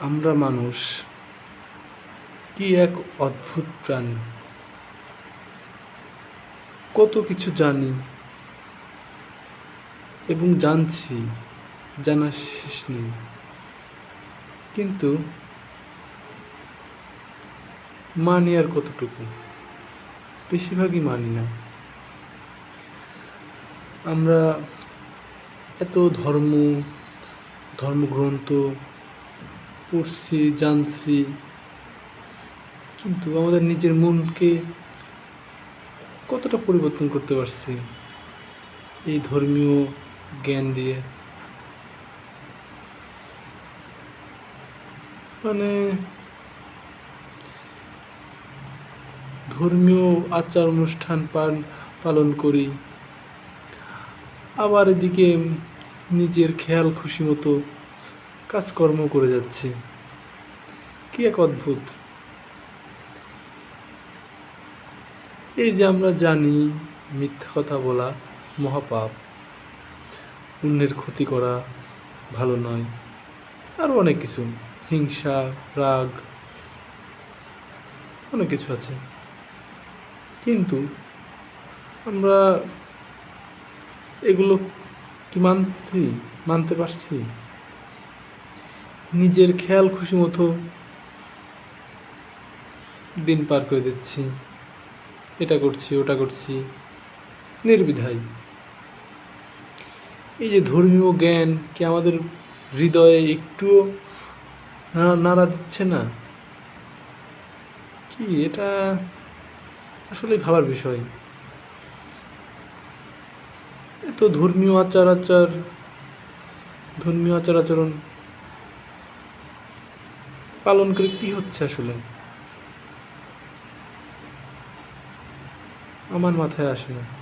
আমরা মানুষ, কি এক অদ্ভুত প্রাণী? কত কিছু জানি এবং জানছি, জানার শেষ নেই। কিন্তু মানি আর কতটুকু? বেশিরভাগই মানি না। আমরা এত ধর্ম, ধর্মগ্রন্থ পড়ছি, জানছি। কিন্তু আমাদের নিজের মনকে কতটা পরিবর্তন করতে পারছি? এই ধর্মীয় জ্ঞান দিয়ে। মানে ধর্মীয় আচার অনুষ্ঠান পালন করি। আবার এদিকে নিজের খেয়াল খুশি মতো কাজকর্ম করে যাচ্ছে। কি এক অদ্ভুত। এই যে আমরা জানি মিথ্যা কথা বলা মহাপাপ, অন্যের ক্ষতি করা ভালো নয়, আরও অনেক কিছু, হিংসা, রাগ, অনেক কিছু আছে। কিন্তু আমরা এগুলো কি মানছি, মানতে পারছি? নিজের খেয়াল খুশি মতো দিন পার করে দিচ্ছি। এটা করছি, ওটা করছি। নির্বিধায়। এই যে ধর্মীয় জ্ঞান কি আমাদের হৃদয়ে একটুও নাড়া দিচ্ছে না? কি এটা আসলে ভাবার বিষয়। এত ধর্মীয় আচার আচার ধর্মীয় আচার আচরণ পালন করে কি হচ্ছে আসলে। আমার মাথায় আসে না।